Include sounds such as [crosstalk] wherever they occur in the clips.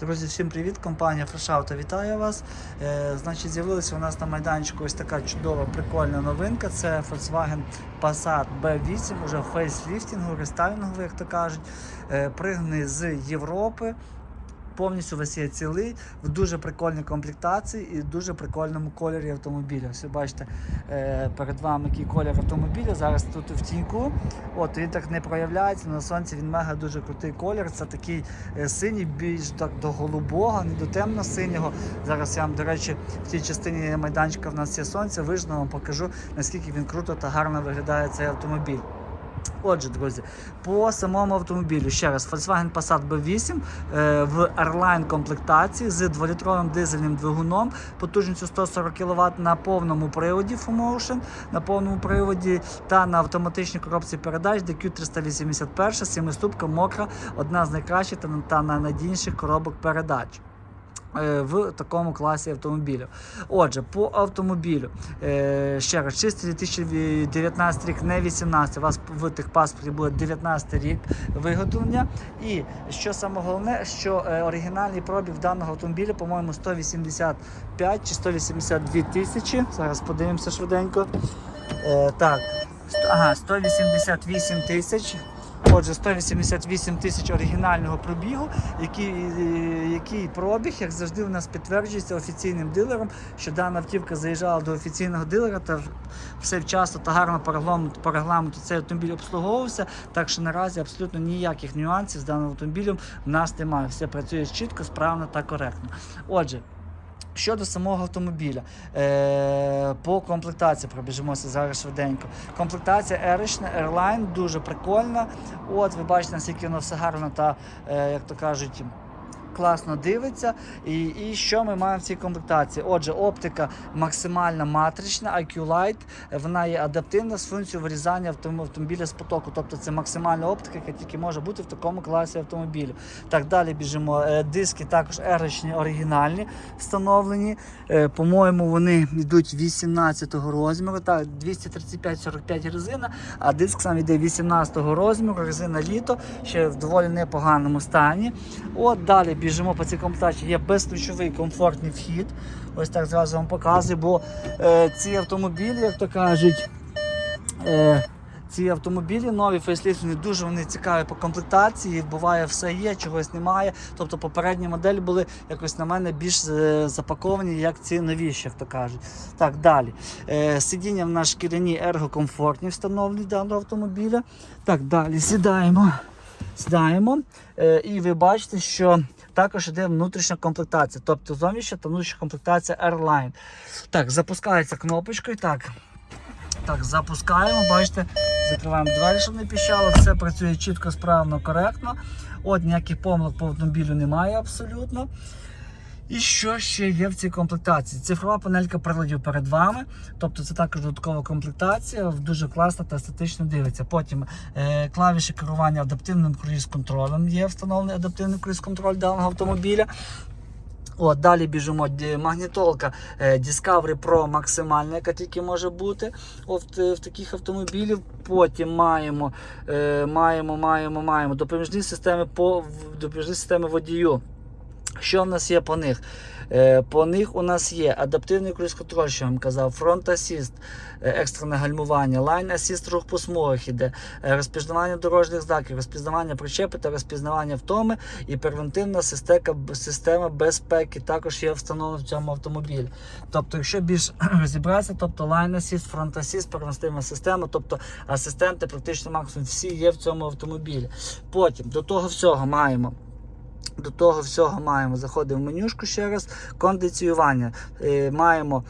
Друзі, всім привіт! Компанія Auto вітає вас. Е, значить, з'явилася у нас на майданчику ось така чудова, прикольна новинка. Це Volkswagen Passat B8, уже фейсліфтінгу, рестайлінгу, як то кажуть. Е, пригни з Європи. Повністю весь є цілий, в дуже прикольній комплектації і дуже прикольному кольорі автомобіля. Все бачите, е, перед вами який колір автомобіля. Зараз тут в тіньку. От він так не проявляється. На сонці він мега дуже крутий колір. Це такий е, синій, більш так до голубого, не до темно-синього. Зараз я вам, до речі, в тій частині майданчика в нас є сонце. Вижно вам покажу, наскільки він круто та гарно виглядає цей автомобіль. Отже, друзі, по самому автомобілю ще раз Volkswagen Passat B8 е, в Airline комплектації з 2-літровим дизельним двигуном, потужністю 140 кВт на повному приводі FuMotion, на повному приводі та на автоматичній коробці передач DQ381, 7-ступка мокра, одна з найкращих та, та найнадійніших коробок передач. Е, В такому класі автомобілів. Отже, по автомобілю е, ще раз, чистий 2019 рік, не 18. У вас в тих паспорті буде 19 рік виготовлення. І що саме головне, що е, оригінальний пробіг даного автомобіля, по-моєму, 185 чи 182 тисячі. Зараз подивимося швиденько. Так, ага, 188 тисяч. Отже, 188 тисяч оригінального пробігу, який, е, який пробіг, як завжди, у нас підтверджується офіційним дилером, що дана автівка заїжджала до офіційного дилера та все вчасно та гарно по регламенту, по регламенту цей автомобіль обслуговувався. Так що наразі абсолютно ніяких нюансів з даним автомобілем в нас немає. Все працює чітко, справно та коректно. Отже. Щодо самого автомобіля, е, по комплектації пробіжимося зараз швиденько. Комплектація еришна, Airline, дуже прикольна. От ви бачите, наскільки воно все гарно та, е, як то кажуть, класно дивиться. І, і що ми маємо в цій комплектації? Отже, оптика максимально матрична, IQ Light, вона є адаптивна з функцією вирізання автомобіля з потоку. Тобто це максимальна оптика, яка тільки може бути в такому класі автомобілю. Так, далі біжимо. Е, Диски також еричні оригінальні встановлені. Е, По-моєму, вони йдуть 18-го розміру. Так, 235-45 резина, а диск сам йде 18-го розміру, резина літо, ще в доволі непоганому стані. От далі біжимо по цій комплектації. Є безключовий комфортний вхід. Ось так зразу вам показую, бо е, ці автомобілі, як то кажуть, е, ці автомобілі нові фейсліфтинги дуже вони цікаві по комплектації. Буває, все є, чогось немає. Тобто попередні моделі були якось на мене більш е, запаковані, як ці новіші, як то кажуть. Так, далі. Е, сидіння в нас шкіряні ергокомфортні встановлені даного автомобіля. Так, далі сідаємо. Сідаємо. Е, і ви бачите, що також йде внутрішня комплектація, тобто зовнішня та внутрішня комплектація Airline. Так, запускається кнопочкою. Так, так, запускаємо, бачите, закриваємо двері, щоб не піщало, все працює чітко, справно, коректно. От ніяких помилок по автомобілю немає абсолютно. І що ще є в цій комплектації? Цифрова панелька приладів перед вами, тобто це також додаткова комплектація, дуже класно та естетично дивиться. Потім е, клавіші керування адаптивним круїз-контролем є встановлений адаптивний круїз-контроль даного автомобіля. От, далі біжимо магнітолка е, Discovery Pro максимальна, яка тільки може бути от, е, в таких автомобілів. Потім маємо, е, маємо, маємо, маємо допоміжні системи по допоміжні системи водію. Що в нас є по них? Е, По них у нас є адаптивний круїз-контроль, що я вам казав, фронт асіст, екстрене гальмування, лайн асіст рух по смугах іде, е, розпізнавання дорожніх знаків, розпізнавання причепи та розпізнавання втоми і превентивна система, безпеки також є встановлена в цьому автомобілі. Тобто, якщо більш [clears throat] розібратися, тобто лайн асіст, фронт асіст, превентивна система, тобто асистенти практично максимум всі є в цьому автомобілі. Потім до того всього маємо. До того всього маємо. Заходимо в менюшку ще раз. Кондиціювання. Е, маємо,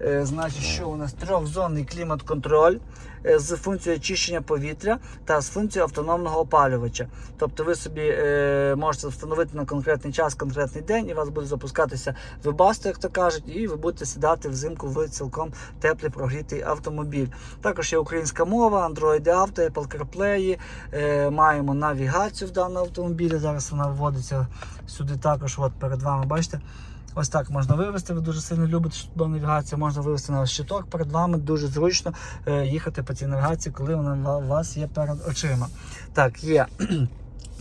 е, значить, що у нас трьохзонний клімат-контроль з функцією очищення повітря та з функцією автономного опалювача. Тобто ви собі е, можете встановити на конкретний час, конкретний день, і у вас буде запускатися вебасто, як то кажуть, і ви будете сідати взимку в цілком теплий прогрітий автомобіль. Також є українська мова, Android Auto, Apple CarPlay, е, маємо навігацію в даному автомобілі. Зараз вона вводиться сюди також. От перед вами, бачите. Ось так можна вивести. Ви дуже сильно любите чудову навігацію. Можна вивести на щиток перед вами. Дуже зручно е, їхати по цій навігації, коли вона у вас є перед очима. Так, є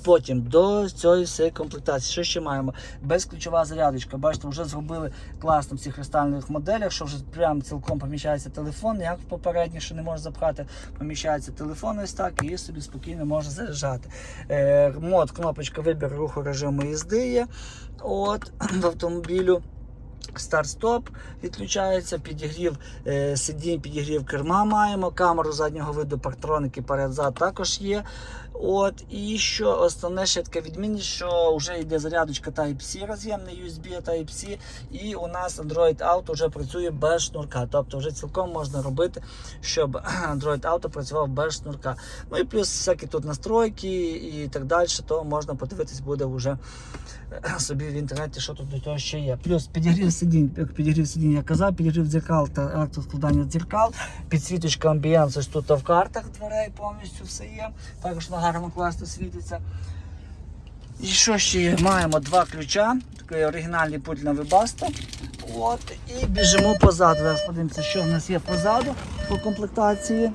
Потім до цієї всієї комплектації, що ще маємо? Безключова зарядочка. Бачите, вже зробили класно в цих кристальних моделях, що вже прям цілком поміщається телефон, як в попередніх, що не можна запхати, поміщається телефон ось так і собі спокійно можна заряджати. Е, мод, кнопочка вибір руху режиму їзди є от, [clears throat] в автомобілю. Старт-стоп відключається, підігрів е, сидінь, підігрів керма маємо, камеру заднього виду, парктроники перед-зад також є. От, І що основне ще таке відмінність, що вже йде зарядочка Type-C роз'ємний USB Type-C, і у нас Android Auto вже працює без шнурка. Тобто вже цілком можна робити, щоб [clears throat] Android Auto працював без шнурка. Ну і плюс всякі тут настройки і так далі, то можна подивитись буде вже [clears throat] собі в інтернеті, що тут до цього ще є. Плюс підігрів сидінь, підігрів сидінь, я казав, підігрів дзеркал та електроскладання дзеркал, підсвіточка амбієнс, ось тут в картах дверей повністю все є. Також на гарно класно світиться. І що ще є? Маємо два ключа, такий оригінальний пульт на Webasto. От, і біжимо позаду. Зараз що в нас є позаду по комплектації.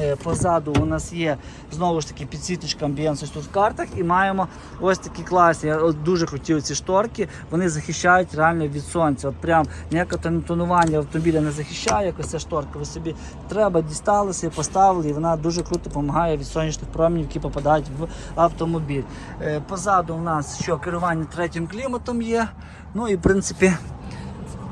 Е, Позаду у нас є знову ж таки підсвіточка амбієнс ось тут в картах і маємо ось такі класні. Я дуже хотів ці шторки. Вони захищають реально від сонця. От прям ніяке тонування автомобіля не захищає, якось ця шторка. Ви собі треба дісталися і поставили, і вона дуже круто допомагає від сонячних промінів, які попадають в автомобіль. Е, Позаду у нас що керування третім кліматом є. Ну і в принципі.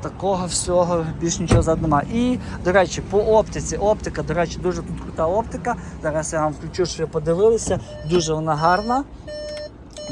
Такого всього більш нічого зад немає. І, до речі, по оптиці. Оптика, до речі, дуже тут крута оптика. Зараз я вам включу, щоб ви подивилися. Дуже вона гарна.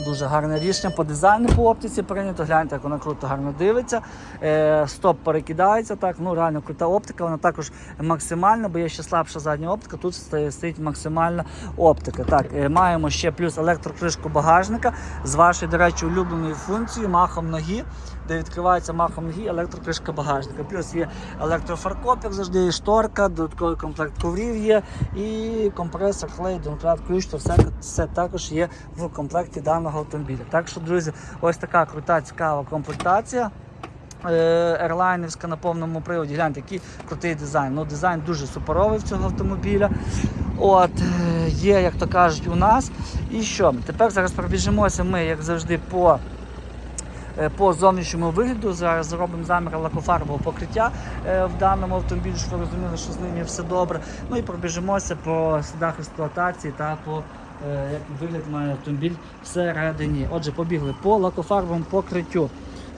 Дуже гарне рішення по дизайну по оптиці прийнято. Гляньте, як вона круто гарно дивиться. Е, стоп перекидається. Так, ну реально крута оптика. Вона також максимальна, бо є ще слабша задня оптика. Тут стоїть максимальна оптика. Так, е, маємо ще плюс електрокришку багажника з вашою, до речі, улюбленою функцією махом ноги, де відкривається махом ноги електрокришка багажника. Плюс є електрофаркоп, як завжди, є шторка, додатковий комплект коврів є, і компресор, клей, домкрат, ключ, то все, все також є в комплекті даного автомобіля. Так що, друзі, ось така крута, цікава комплектація. Ерлайнерська на повному приводі. Гляньте, який крутий дизайн. Ну, дизайн дуже суперовий в цього автомобіля. От, е, є, як то кажуть, у нас. І що? Тепер зараз пробіжимося ми, як завжди, по по зовнішньому вигляду. Зараз зробимо замір лакофарбового покриття е, в даному автомобілі, щоб ви розуміли, що з ним є все добре. Ну і пробіжимося по слідах експлуатації та по е, як вигляд має автомобіль всередині. Отже, побігли по лакофарбовому покриттю.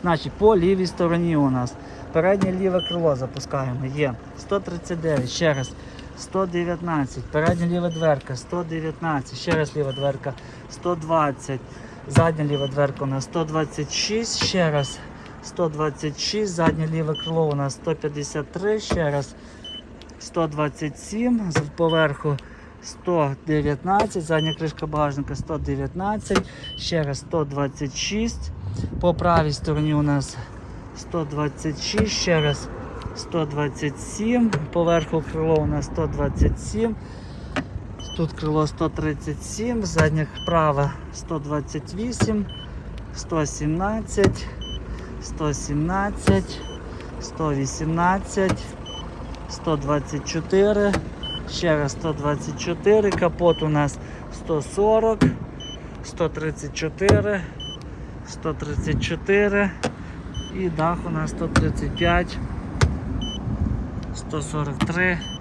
Значить, по лівій стороні у нас переднє ліве крило запускаємо. Є 139, ще раз 119, передня ліва дверка 119, ще раз ліва дверка 120, задня ліва дверка у нас 126, ще раз 126, заднє ліве крило у нас 153, ще раз 127, з поверху 119, задня кришка багажника 119, ще раз 126. По правій стороні у нас 126, ще раз 127, поверху крило у нас 127. Тут крило 137, задня права 128, 117, 117, 118, 124, ще раз 124, капот у нас 140, 134, 134 і дах у нас 135, 143,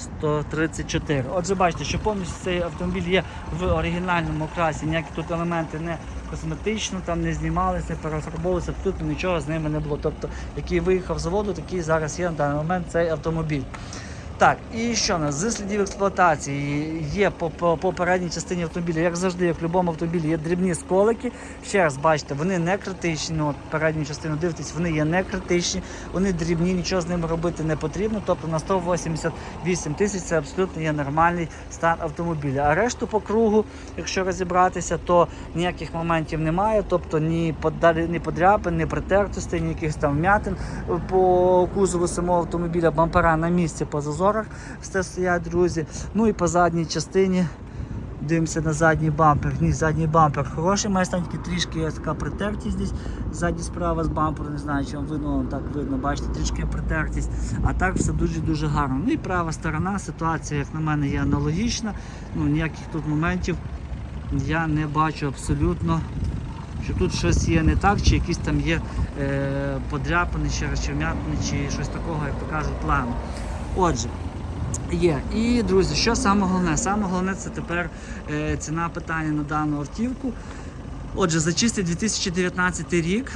134. Отже, бачите, що повністю цей автомобіль є в оригінальному окрасі, ніякі тут елементи не косметично там не знімалися, перефарбовувалися, абсолютно нічого з ними не було. Тобто, який виїхав з заводу, такий зараз є на даний момент цей автомобіль. Так, і що нас зі слідів експлуатації є по, по, по передній частині автомобіля, як завжди, як в будь-якому автомобілі, є дрібні сколики. Ще раз бачите, вони не критичні. Ну, передню частину дивитесь, вони є не критичні, вони дрібні, нічого з ними робити не потрібно. Тобто на 188 тисяч це абсолютно є нормальний стан автомобіля. А решту по кругу, якщо розібратися, то ніяких моментів немає. Тобто ні подалі, ні подряпин, ні притертостей, ні якихось там вмятин по кузову самого автомобіля, бампера на місці по зазорах все стоять, друзі. Ну і по задній частині. Дивимося на задній бампер. Ні, задній бампер хороший, має стан тільки трішки така притертість десь. Ззаді справа з бамперу, не знаю, чи вам видно, так видно, бачите, трішки притертість. А так все дуже-дуже гарно. Ну і права сторона, ситуація, як на мене, є аналогічна. Ну, ніяких тут моментів я не бачу абсолютно, що тут щось є не так, чи якісь там є е, подряпини, чи розчермятини, чи щось такого, як то кажуть, плану. Отже, Є. І, друзі, що саме головне? Саме головне це тепер е, ціна питання на дану автівку. Отже, за чистий 2019 рік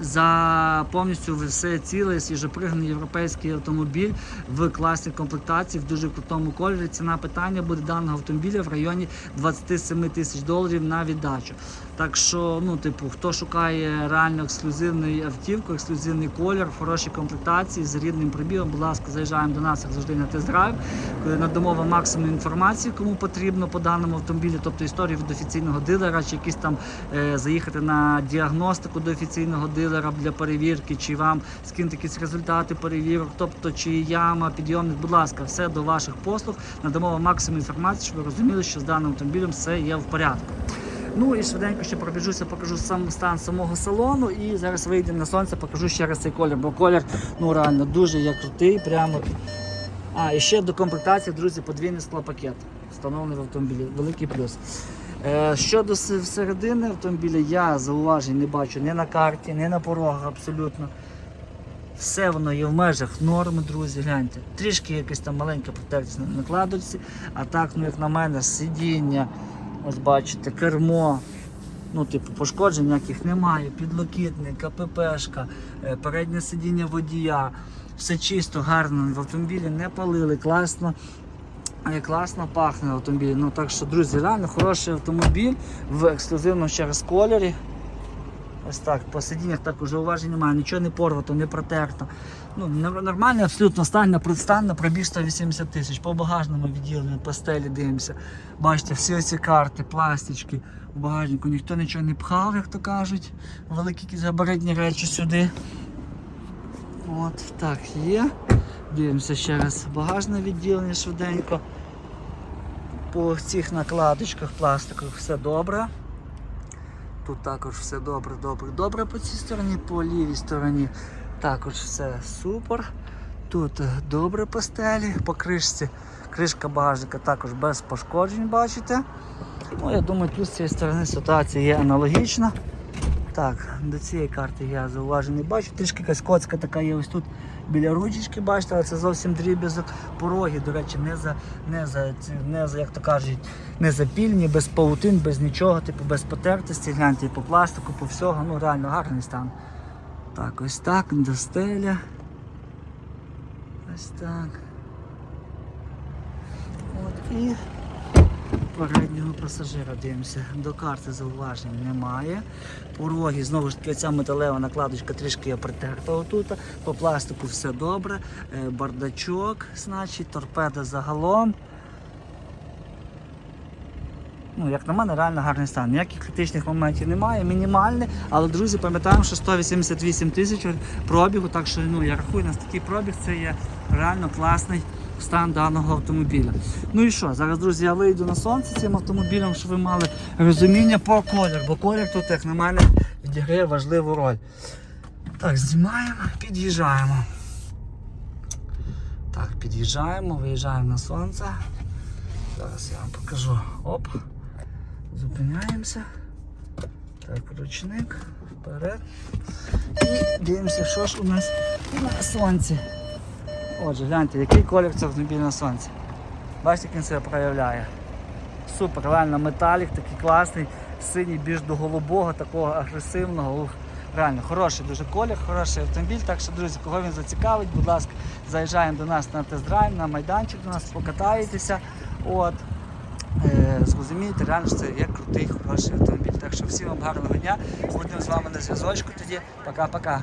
за повністю все ціле свіжопригнаний європейський автомобіль в класній комплектації в дуже крутому кольорі. Ціна питання буде даного автомобіля в районі 27 тисяч доларів на віддачу. Так що, ну, типу, хто шукає реально ексклюзивну автівку, ексклюзивний колір, в хорошій комплектації з рідним пробігом, будь ласка, заїжджаємо до нас як завжди на тест-драйв, надамо вам максимум інформації, кому потрібно по даному автомобілі, тобто історію від офіційного дилера, чи якісь там е, заїхати на діагностику до офіційного дилера для перевірки, чи вам скинути якісь результати перевірок, тобто чи яма, підйомник, будь ласка, все до ваших послуг. Надамо вам максимум інформації, щоб ви розуміли, що з даним автомобілем все є в порядку. Ну і швиденько ще пробіжуся, покажу сам стан самого салону. І зараз вийдемо на сонце, покажу ще раз цей колір, бо колір ну реально дуже є крутий. Прямо. А, і ще до комплектації, друзі, подвійний склопакет. Встановлений в автомобілі. Великий плюс. Е, щодо середини автомобіля, я зауважень не бачу ні на карті, ні на порогах абсолютно. Все воно є в межах норми, друзі, гляньте. Трішки якась там маленька протекція на накладочці, а так, ну як на мене, сидіння, ось бачите, кермо. Ну, типу, пошкоджень ніяких немає, підлокітник, КППшка, е, переднє сидіння водія. Все чисто, гарно в автомобілі не палили, класно. Е, Класно пахне автомобіль. Ну так що, друзі, реально хороший автомобіль в ексклюзивному ще раз кольорі. Ось так, по сидіннях так уже уважень немає, нічого не порвато, не протерто. Ну, нормальний абсолютно стан на пробіг 180 тисяч. По багажному відділенню, по стелі дивимося. Бачите, всі ці карти, пластички в багажнику, ніхто нічого не пхав, як то кажуть. Великі якісь габаритні речі сюди. От так є. Дивимося ще раз багажне відділення швиденько. По цих накладочках пластикових все добре. Тут також все добре, добре, добре по цій стороні, по лівій стороні також все супер. Тут добре по стелі, по кришці. Кришка багажника також без пошкоджень, бачите. Ну, я думаю, тут з цієї сторони ситуація є аналогічна. Так, до цієї карти я зауважень не бачу. Трішки якась коцка така є ось тут біля ручечки, бачите, але це зовсім дріб'язок. Пороги, до речі, не за, не за, не за як то кажуть, не запільні, без паутин, без нічого, типу без потертості. Гляньте і по пластику, по всього. Ну реально гарний стан. Так, ось так, до стеля. Ось так. От і переднього пасажира дивимося. До карти зауважень немає. Пороги, знову ж таки, ця металева накладочка трішки є притерта отут. По пластику все добре. Е, Бардачок, значить, торпеда загалом. Ну, як на мене, реально гарний стан. Ніяких критичних моментів немає, мінімальний. Але, друзі, пам'ятаємо, що 188 тисяч пробігу, так що ну, я рахую, у нас такий пробіг це є реально класний стан даного автомобіля. Ну і що, зараз, друзі, я вийду на сонце цим автомобілем, щоб ви мали розуміння по колір, бо колір тут, як на мене, відіграє важливу роль. Так, знімаємо, під'їжджаємо. Так, під'їжджаємо, виїжджаємо на сонце. Зараз я вам покажу. Оп. Зупиняємося. Так, ручник вперед. І дивимося, що ж у нас на сонці. Отже, гляньте, який колір це автомобіль на сонці. Бачите, як він себе проявляє. Супер, реально металік, такий класний, синій більш до голубого, такого агресивного. Ух, реально хороший дуже колір, хороший автомобіль. Так що, друзі, кого він зацікавить, будь ласка, заїжджаємо до нас на тест-драйв, на майданчик до нас, покатаєтеся. От. Е, зрозумієте, реально що це є крутий, хороший автомобіль. Так що всім вам гарного дня. Будемо з вами на зв'язочку тоді. Пока-пока.